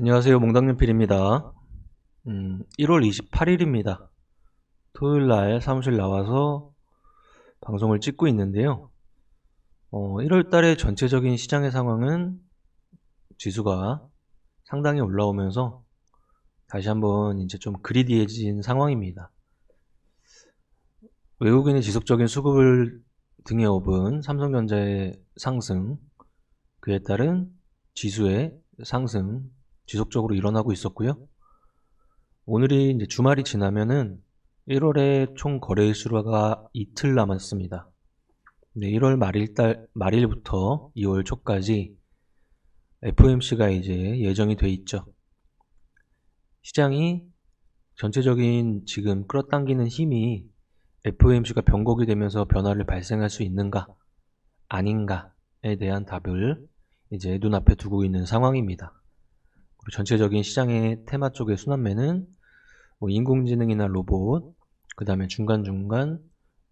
안녕하세요. 몽당연필입니다. 음, 1월 28일입니다. 토요일 날 사무실 나와서 방송을 찍고 있는데요. 어, 1월 달에 전체적인 시장의 상황은 지수가 상당히 올라오면서 다시 한번 이제 좀 그리디해진 상황입니다. 외국인의 지속적인 수급을 등에 업은 삼성전자의 상승, 그에 따른 지수의 상승 지속적으로 일어나고 있었고요. 오늘이 이제 주말이 지나면은 1월에 총 거래 수가 이틀 남았습니다. 네, 1월 말일 달 말일부터 2월 초까지 FOMC가 이제 예정이 돼 있죠. 시장이 전체적인 지금 끌어당기는 힘이 FOMC가 변곡이 되면서 변화를 발생할 수 있는가 아닌가에 대한 답을 이제 눈앞에 두고 있는 상황입니다. 그리고 전체적인 시장의 테마 쪽의 순환매는 뭐 인공지능이나 로봇, 그 다음에 중간중간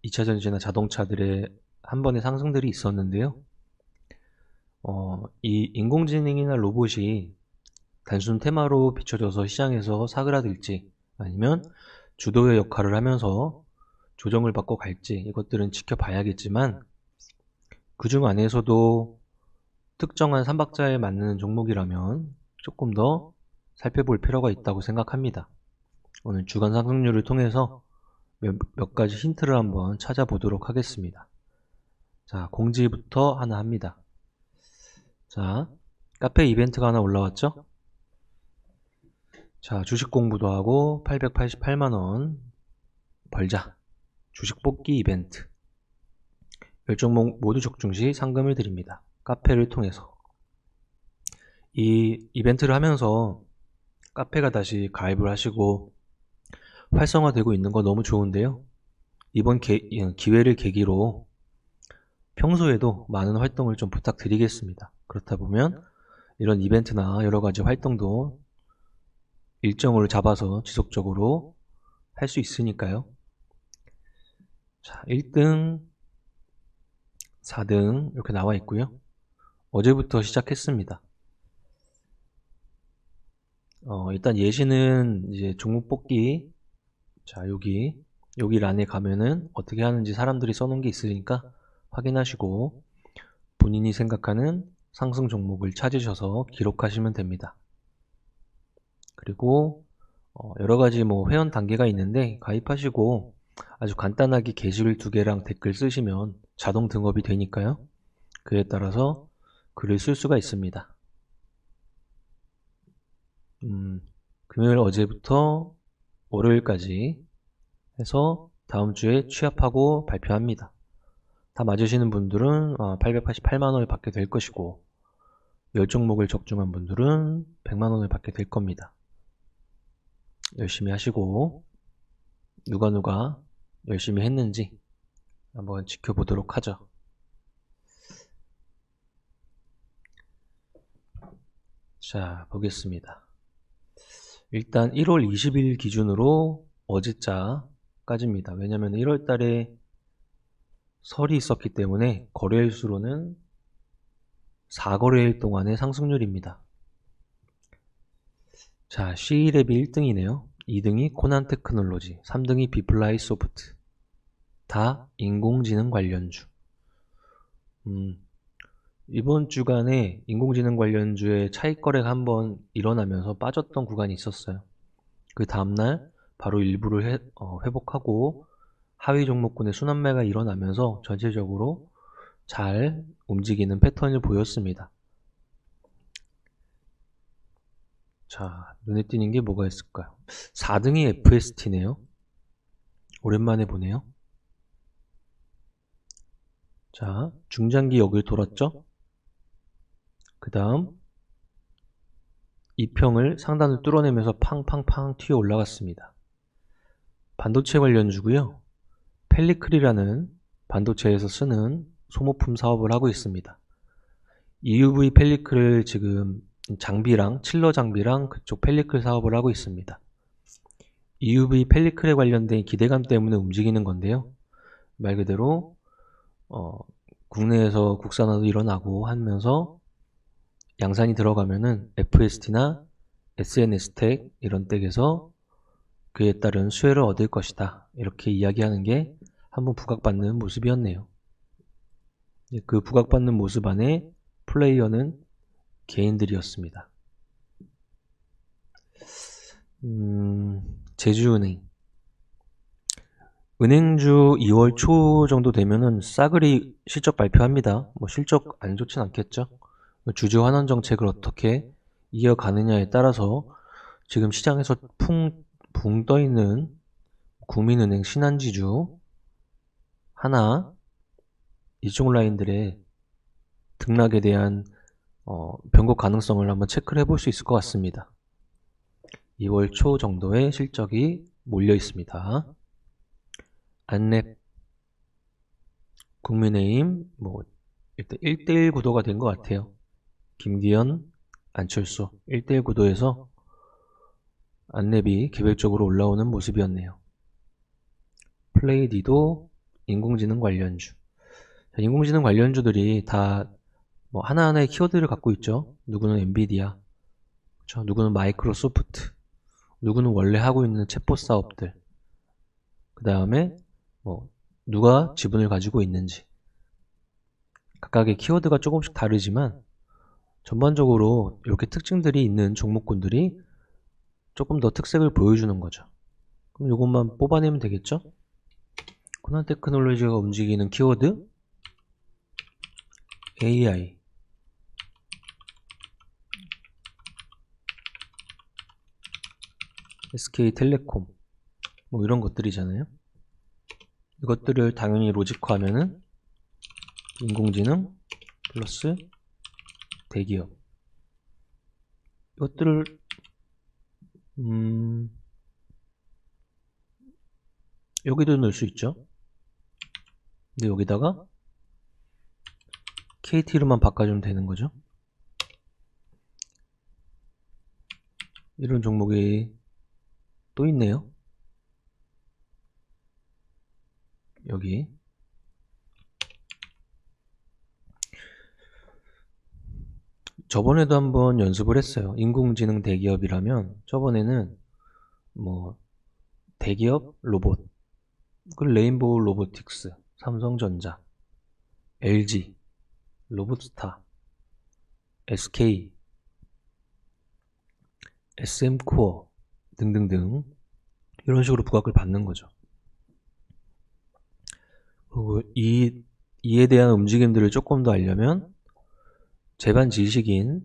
2차 전지나 자동차들의 한 번의 상승들이 있었는데요. 어, 이 인공지능이나 로봇이 단순 테마로 비춰져서 시장에서 사그라들지 아니면 주도의 역할을 하면서 조정을 받고 갈지 이것들은 지켜봐야겠지만 그 중 안에서도 특정한 삼박자에 맞는 종목이라면 조금 더 살펴볼 필요가 있다고 생각합니다. 오늘 주간 상승률을 통해서 몇, 몇 가지 힌트를 한번 찾아보도록 하겠습니다. 자, 공지부터 하나 합니다. 자, 카페 이벤트가 하나 올라왔죠? 자, 주식 공부도 하고 888만원 벌자. 주식 뽑기 이벤트. 열종목 모두 적중 시 상금을 드립니다. 카페를 통해서. 이 이벤트를 하면서 카페가 다시 가입을 하시고 활성화되고 있는 거 너무 좋은데요. 이번 게, 기회를 계기로 평소에도 많은 활동을 좀 부탁드리겠습니다. 그렇다 보면 이런 이벤트나 여러 가지 활동도 일정을 잡아서 지속적으로 할 수 있으니까요. 자, 1등, 4등 이렇게 나와 있고요. 어제부터 시작했습니다. 어, 일단 예시는 이제 종목 뽑기. 자, 여기, 여기 란에 가면은 어떻게 하는지 사람들이 써놓은 게 있으니까 확인하시고 본인이 생각하는 상승 종목을 찾으셔서 기록하시면 됩니다. 그리고 어, 여러 가지 뭐 회원 단계가 있는데 가입하시고 아주 간단하게 게시글 두 개랑 댓글 쓰시면 자동 등업이 되니까요. 그에 따라서 글을 쓸 수가 있습니다. 음, 금요일 어제부터 월요일까지 해서 다음 주에 취합하고 발표합니다. 다 맞으시는 분들은 888만원을 아, 받게 될 것이고 10종목을 적중한 분들은 100만원을 받게 될 겁니다. 열심히 하시고 누가 누가 열심히 했는지 한번 지켜보도록 하죠. 자, 보겠습니다. 일단 1월 20일 기준으로 어제자까지입니다. 왜냐하면 1월 달에 설이 있었기 때문에 거래일 수로는 4거래일 동안의 상승률입니다. 자, C랩이 1등이네요. 2등이 코난 테크놀로지, 3등이 비플라이 소프트. 다 인공지능 관련주. 음, 이번 주간에 인공지능 관련주의 차익 거래가 한번 일어나면서 빠졌던 구간이 있었어요. 그 다음날 바로 일부를 해, 어, 회복하고 하위 종목군의 순환매가 일어나면서 전체적으로 잘 움직이는 패턴을 보였습니다. 자, 눈에 띄는 게 뭐가 있을까요? 4등이 FST네요. 오랜만에 보네요. 자, 중장기 역을 돌았죠? 그 다음 이평을 상단을 뚫어내면서 팡팡팡 튀어 올라갔습니다. 반도체 관련주고요. 펠리클이라는 반도체에서 쓰는 소모품 사업을 하고 있습니다. EUV 펠리클을 지금 장비랑 칠러 장비랑 그쪽 펠리클 사업을 하고 있습니다. EUV 펠리클에 관련된 기대감 때문에 움직이는 건데요. 말 그대로 어, 국내에서 국산화도 일어나고 하면서 양산이 들어가면은 FST나 SNS 텍 이런 텍에서 그에 따른 수혜를 얻을 것이다. 이렇게 이야기하는 게 한번 부각받는 모습이었네요. 예, 그 부각받는 모습 안에 플레이어는 개인들이었습니다. 음, 제주은행. 은행주 2월 초 정도 되면은 싸그리 실적 발표합니다. 뭐 실적 안 좋진 않겠죠. 주주 환원 정책을 어떻게 이어가느냐에 따라서 지금 시장에서 풍, 붕 떠 있는 국민은행 신한지주 하나 이쪽 라인들의 등락에 대한 어, 변곡 가능성을 한번 체크를 해볼 수 있을 것 같습니다. 2월 초 정도의 실적이 몰려 있습니다. 안랩 국민의힘 뭐 일단 1대1 구도가 된 것 같아요. 김기현, 안철수 1대1 구도에서 안랩이 개별적으로 올라오는 모습이었네요. 플레이디도 인공지능 관련주. 자, 인공지능 관련주들이 다 뭐 하나하나의 키워드를 갖고 있죠. 누구는 엔비디아, 그렇죠? 누구는 마이크로소프트, 누구는 원래 하고 있는 챗봇 사업들. 그 다음에 뭐 누가 지분을 가지고 있는지. 각각의 키워드가 조금씩 다르지만 전반적으로 이렇게 특징들이 있는 종목군들이 조금 더 특색을 보여주는 거죠. 그럼 이것만 뽑아내면 되겠죠? 코난 테크놀로지가 움직이는 키워드 AI SK텔레콤 뭐 이런 것들이잖아요. 이것들을 당연히 로직화하면은 인공지능 플러스 대기업 이것들을 음 여기도 넣을 수 있죠. 근데 여기다가 KT로만 바꿔주면 되는 거죠. 이런 종목이 또 있네요. 여기 저번에도 한번 연습을 했어요. 인공지능 대기업이라면 저번에는 뭐 대기업 로봇 그 레인보우 로보틱스, 삼성전자, LG, 로봇스타, SK, SM코어 등등등 이런 식으로 부각을 받는 거죠. 그리고 이, 이에 대한 움직임들을 조금 더 알려면 재반 지식인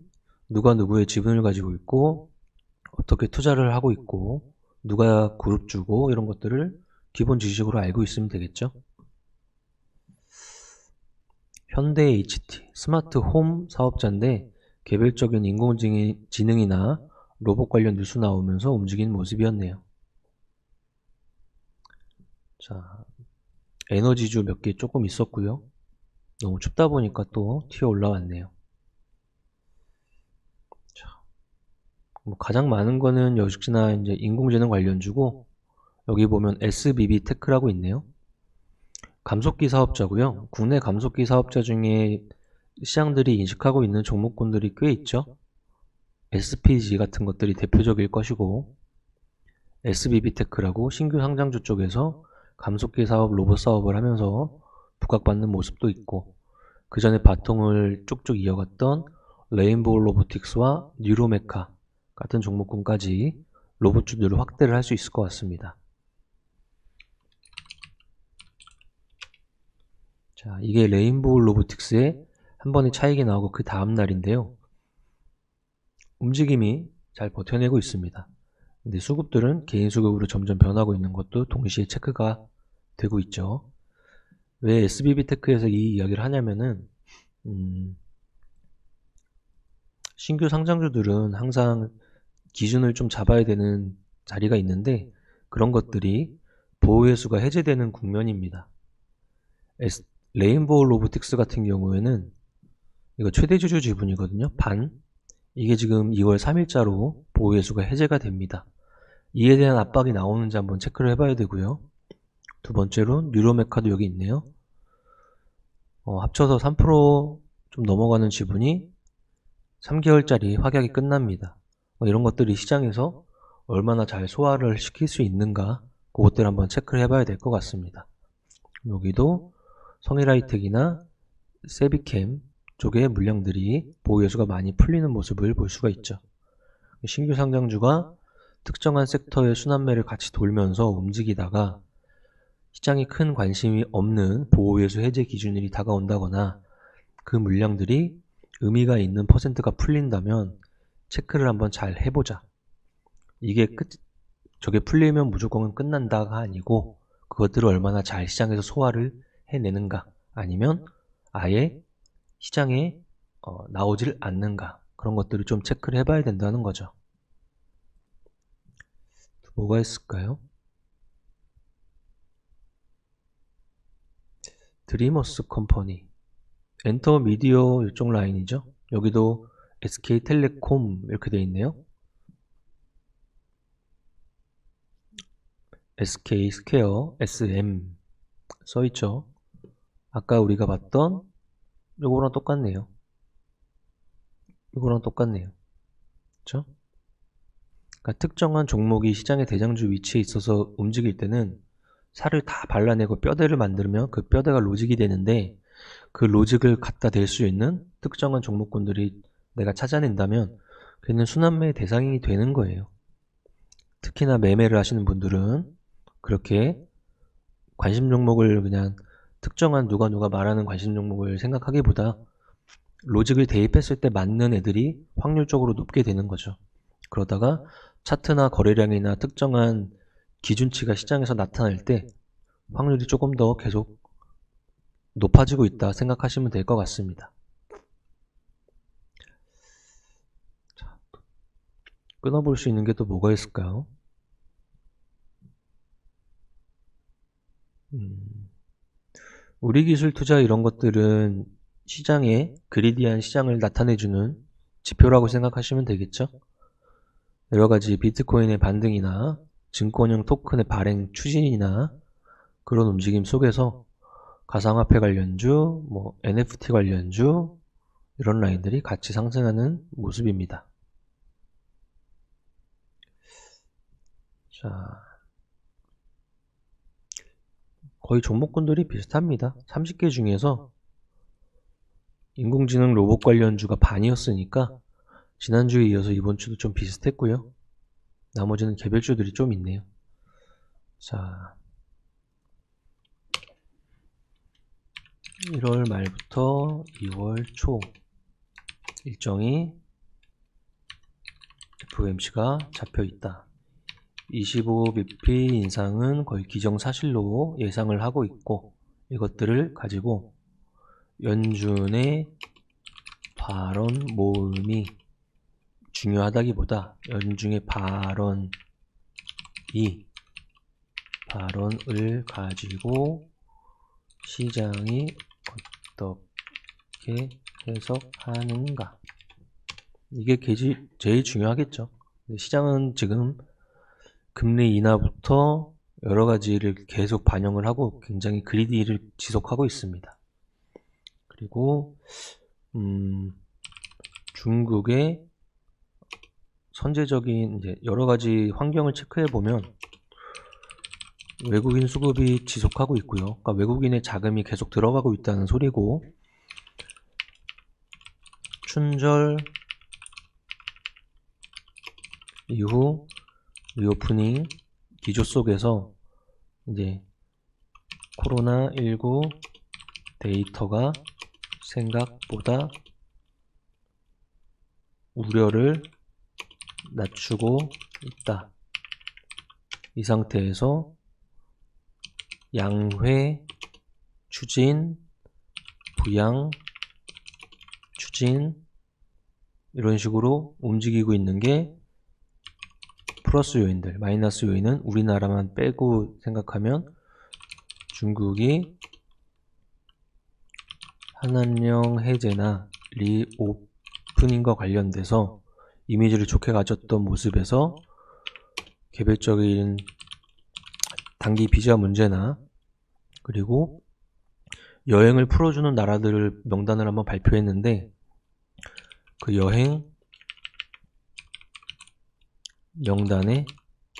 누가 누구의 지분을 가지고 있고 어떻게 투자를 하고 있고 누가 그룹 주고 이런 것들을 기본 지식으로 알고 있으면 되겠죠. 현대 HT 스마트 홈 사업자인데 개별적인 인공지능이나 로봇 관련 뉴스 나오면서 움직이는 모습이었네요. 자, 에너지주 몇 개 조금 있었고요. 너무 춥다 보니까 또 튀어 올라왔네요. 자, 뭐 가장 많은 거는 역시나 이제 인공지능 관련주고 여기 보면 SBB 테크라고 있네요. 감속기 사업자고요. 국내 감속기 사업자 중에 시장들이 인식하고 있는 종목군들이 꽤 있죠. SPG 같은 것들이 대표적일 것이고 SBB 테크라고 신규 상장주 쪽에서 감속기 사업, 로봇 사업을 하면서 부각받는 모습도 있고 그 전에 바통을 쭉쭉 이어갔던 레인보우 로보틱스와 뉴로메카 같은 종목군까지 로봇 주들을 확대를 할 수 있을 것 같습니다. 자, 이게 레인보우 로보틱스의 한 번의 차익이 나오고 그 다음 날인데요. 움직임이 잘 버텨내고 있습니다. 근데 수급들은 개인 수급으로 점점 변하고 있는 것도 동시에 체크가 되고 있죠. 왜 SBB테크에서 이 이야기를 하냐면은 음, 신규 상장주들은 항상 기준을 좀 잡아야 되는 자리가 있는데 그런 것들이 보호회수가 해제되는 국면입니다. 레인보우 로보틱스 같은 경우에는 이거 최대 주주 지분이거든요. 반. 이게 지금 2월 3일자로 보호회수가 해제가 됩니다. 이에 대한 압박이 나오는지 한번 체크를 해봐야 되고요. 두 번째로 뉴로메카도 여기 있네요. 어, 합쳐서 3%좀 넘어가는 지분이 3개월짜리 확약이 끝납니다. 뭐 이런 것들이 시장에서 얼마나 잘 소화를 시킬 수 있는가 그것들 한번 체크를 해봐야 될 것 같습니다. 여기도 성일하이텍이나 세비캠 쪽의 물량들이 보유예수가 많이 풀리는 모습을 볼 수가 있죠. 신규 상장주가 특정한 섹터의 순환매를 같이 돌면서 움직이다가 시장이 큰 관심이 없는 보호예수 해제 기준일이 다가온다거나 그 물량들이 의미가 있는 퍼센트가 풀린다면 체크를 한번 잘 해보자. 이게 끝, 저게 풀리면 무조건 끝난다가 아니고 그것들을 얼마나 잘 시장에서 소화를 해내는가 아니면 아예 시장에 어, 나오질 않는가 그런 것들을 좀 체크를 해봐야 된다는 거죠. 뭐가 있을까요? 드리머스 컴퍼니 엔터 미디어 이쪽 라인이죠. 여기도 SK텔레콤 이렇게 되어 있네요. SK 스퀘어 SM 써 있죠. 아까 우리가 봤던 요거랑 똑같네요. 요거랑 똑같네요. 그쵸? 그러니까 특정한 종목이 시장의 대장주 위치에 있어서 움직일 때는 살을 다 발라내고 뼈대를 만들면 그 뼈대가 로직이 되는데 그 로직을 갖다 댈 수 있는 특정한 종목군들이 내가 찾아낸다면 걔는 순환매의 대상이 되는 거예요. 특히나 매매를 하시는 분들은 그렇게 관심 종목을 그냥 특정한 누가 누가 말하는 관심 종목을 생각하기보다 로직을 대입했을 때 맞는 애들이 확률적으로 높게 되는 거죠. 그러다가 차트나 거래량이나 특정한 기준치가 시장에서 나타날 때 확률이 조금 더 계속 높아지고 있다 생각하시면 될 것 같습니다. 자, 끊어볼 수 있는 게 또 뭐가 있을까요? 음, 우리 기술 투자 이런 것들은 시장에 그리디한 시장을 나타내주는 지표라고 생각하시면 되겠죠? 여러 가지 비트코인의 반등이나 증권형 토큰의 발행 추진이나 그런 움직임 속에서 가상화폐 관련주, 뭐 NFT 관련주 이런 라인들이 같이 상승하는 모습입니다. 자, 거의 종목군들이 비슷합니다. 30개 중에서 인공지능 로봇 관련주가 반이었으니까 지난주에 이어서 이번 주도 좀 비슷했고요. 나머지는 개별주들이 좀 있네요. 자, 1월 말부터 2월 초 일정이 FOMC가 잡혀 있다. 25bp 인상은 거의 기정사실로 예상을 하고 있고 이것들을 가지고 연준의 발언 모음이 중요하다기보다 연중의 발언이 발언을 가지고 시장이 어떻게 해석하는가 이게 제일 중요하겠죠. 시장은 지금 금리 인하부터 여러 가지를 계속 반영을 하고 굉장히 그리디를 지속하고 있습니다. 그리고 음, 중국의 선제적인 여러 가지 환경을 체크해 보면 외국인 수급이 지속하고 있고요. 그러니까 외국인의 자금이 계속 들어가고 있다는 소리고 춘절 이후 리오프닝 기조 속에서 이제 코로나19 데이터가 생각보다 우려를 낮추고 있다. 이 상태에서 양회 추진, 부양 추진 이런 식으로 움직이고 있는 게 플러스 요인들, 마이너스 요인은 우리나라만 빼고 생각하면 중국이 한한령 해제나 리오프닝과 관련돼서 이미지를 좋게 가졌던 모습에서 개별적인 단기 비자 문제나 그리고 여행을 풀어주는 나라들을 명단을 한번 발표했는데 그 여행 명단에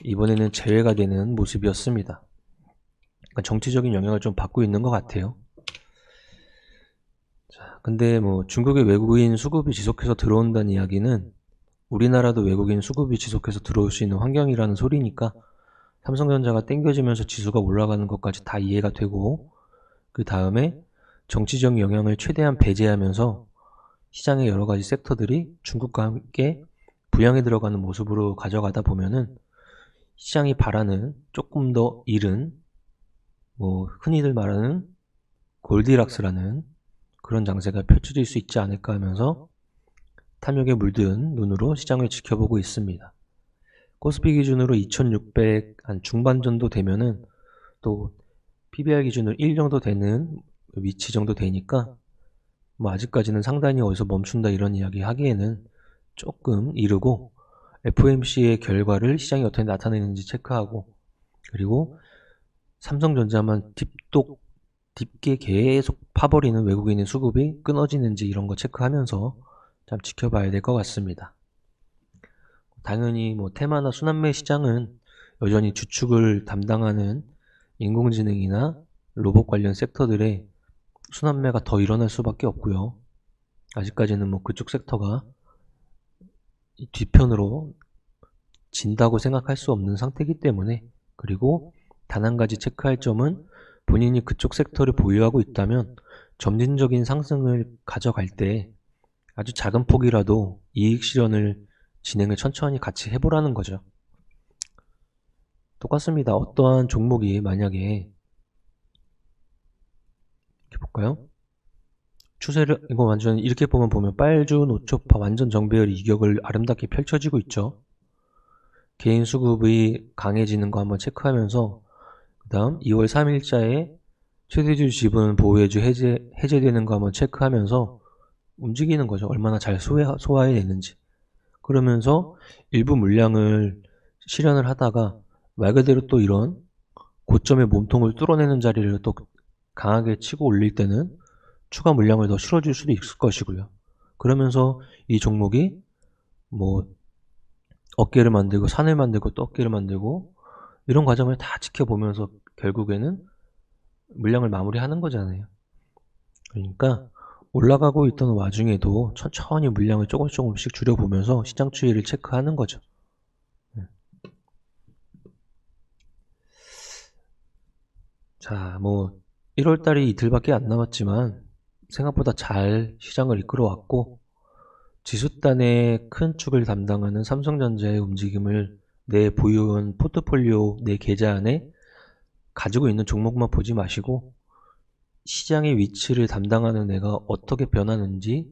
이번에는 제외가 되는 모습이었습니다. 그러니까 정치적인 영향을 좀 받고 있는 것 같아요. 자, 근데 뭐 중국의 외국인 수급이 지속해서 들어온다는 이야기는 우리나라도 외국인 수급이 지속해서 들어올 수 있는 환경이라는 소리니까 삼성전자가 땡겨지면서 지수가 올라가는 것까지 다 이해가 되고 그 다음에 정치적 영향을 최대한 배제하면서 시장의 여러 가지 섹터들이 중국과 함께 부양에 들어가는 모습으로 가져가다 보면은 시장이 바라는 조금 더 이른 뭐 흔히들 말하는 골디락스라는 그런 장세가 펼쳐질 수 있지 않을까 하면서 탐욕에 물든 눈으로 시장을 지켜보고 있습니다. 코스피 기준으로 2600 한 중반 정도 되면은 또 PBR 기준으로 1 정도 되는 위치 정도 되니까 뭐 아직까지는 상단이 어디서 멈춘다 이런 이야기 하기에는 조금 이르고 FOMC의 결과를 시장이 어떻게 나타내는지 체크하고 그리고 삼성전자만 딥독 딥게 계속 파버리는 외국인의 수급이 끊어지는지 이런 거 체크하면서 참 지켜봐야 될 것 같습니다. 당연히 뭐 테마나 순환매 시장은 여전히 주축을 담당하는 인공지능이나 로봇 관련 섹터들의 순환매가 더 일어날 수밖에 없고요. 아직까지는 뭐 그쪽 섹터가 뒤편으로 진다고 생각할 수 없는 상태이기 때문에 그리고 단 한 가지 체크할 점은 본인이 그쪽 섹터를 보유하고 있다면 점진적인 상승을 가져갈 때 아주 작은 폭이라도 이익 실현을 진행을 천천히 같이 해보라는 거죠. 똑같습니다. 어떠한 종목이 만약에 이렇게 볼까요? 추세를 이거 완전 이렇게 보면 보면 빨주 노초파 완전 정배열 이격을 아름답게 펼쳐지고 있죠. 개인 수급이 강해지는 거 한번 체크하면서 그 다음 2월 3일자에 최대주 지분 보호해주 해제, 해제되는 거 한번 체크하면서 움직이는 거죠. 얼마나 잘 소화, 소화해내는지. 그러면서 일부 물량을 실현을 하다가 말 그대로 또 이런 고점의 몸통을 뚫어내는 자리를 또 강하게 치고 올릴 때는 추가 물량을 더 실어줄 수도 있을 것이고요. 그러면서 이 종목이 뭐 어깨를 만들고 산을 만들고 또 어깨를 만들고 이런 과정을 다 지켜보면서 결국에는 물량을 마무리하는 거잖아요. 그러니까 올라가고 있던 와중에도 천천히 물량을 조금씩 조금씩 줄여보면서 시장 추이를 체크하는 거죠. 네. 자, 뭐 1월달이 이틀밖에 안 남았지만 생각보다 잘 시장을 이끌어왔고 지수단의 큰 축을 담당하는 삼성전자의 움직임을 내 보유한 포트폴리오 내 계좌 안에 가지고 있는 종목만 보지 마시고 시장의 위치를 담당하는 애가 어떻게 변하는지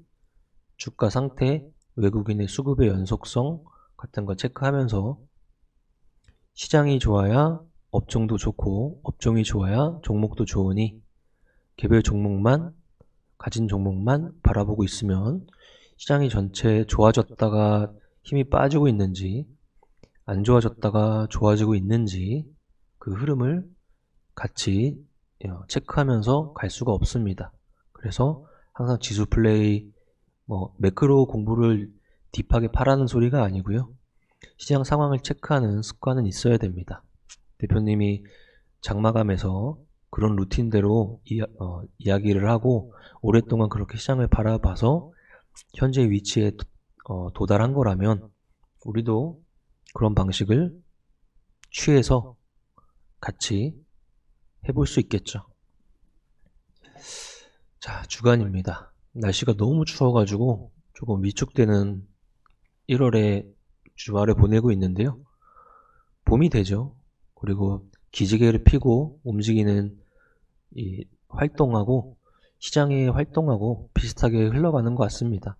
주가 상태, 외국인의 수급의 연속성 같은 거 체크하면서 시장이 좋아야 업종도 좋고 업종이 좋아야 종목도 좋으니 개별 종목만 가진 종목만 바라보고 있으면 시장이 전체 좋아졌다가 힘이 빠지고 있는지 안 좋아졌다가 좋아지고 있는지 그 흐름을 같이 어, 체크하면서 갈 수가 없습니다. 그래서 항상 지수 플레이, 뭐 매크로 공부를 딥하게 파라는 소리가 아니고요. 시장 상황을 체크하는 습관은 있어야 됩니다. 대표님이 장마감에서 그런 루틴대로 이, 어, 이야기를 하고 오랫동안 그렇게 시장을 바라봐서 현재 위치에 어, 도달한 거라면 우리도 그런 방식을 취해서 같이 해볼 수 있겠죠. 자, 주간입니다. 날씨가 너무 추워가지고 조금 위축되는 1월에 주말을 보내고 있는데요. 봄이 되죠. 그리고 기지개를 피고 움직이는 이 활동하고 시장의 활동하고 비슷하게 흘러가는 것 같습니다.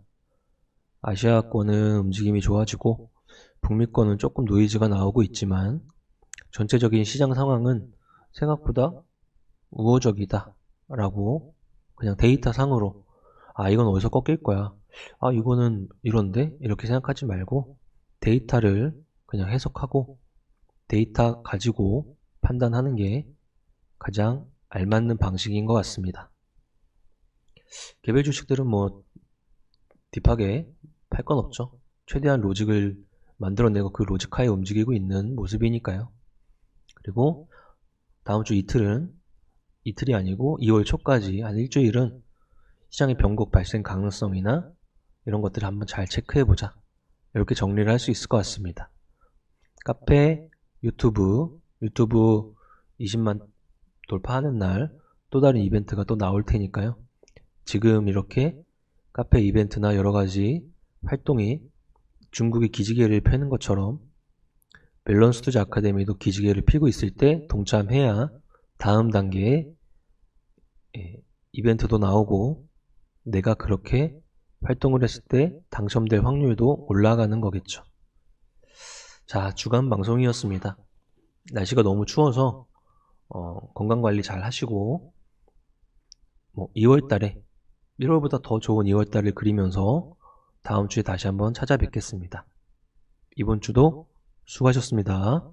아시아권은 움직임이 좋아지고 북미권은 조금 노이즈가 나오고 있지만 전체적인 시장 상황은 생각보다 우호적이다 라고 그냥 데이터 상으로 아 이건 어디서 꺾일 거야 아 이거는 이런데 이렇게 생각하지 말고 데이터를 그냥 해석하고 데이터 가지고 판단하는 게 가장 알맞는 방식인 것 같습니다 개별 주식들은 뭐 딥하게 팔 건 없죠 최대한 로직을 만들어내고 그 로직하에 움직이고 있는 모습이니까요. 그리고 다음 주 이틀은 이틀이 아니고 2월 초까지 한 일주일은 시장의 변곡 발생 가능성이나 이런 것들을 한번 잘 체크해 보자. 이렇게 정리를 할 수 있을 것 같습니다. 카페, 유튜브, 유튜브 20만 돌파하는 날 또 다른 이벤트가 또 나올 테니까요. 지금 이렇게 카페 이벤트나 여러 가지 활동이 중국이 기지개를 펴는 것처럼 밸런스 투자 아카데미도 기지개를 피고 있을 때 동참해야 다음 단계에 예, 이벤트도 나오고 내가 그렇게 활동을 했을 때 당첨될 확률도 올라가는 거겠죠. 자, 주간 방송이었습니다. 날씨가 너무 추워서 어, 건강 관리 잘 하시고 뭐 2월 달에 1월보다 더 좋은 2월 달을 그리면서 다음 주에 다시 한번 찾아뵙겠습니다. 이번 주도 수고하셨습니다.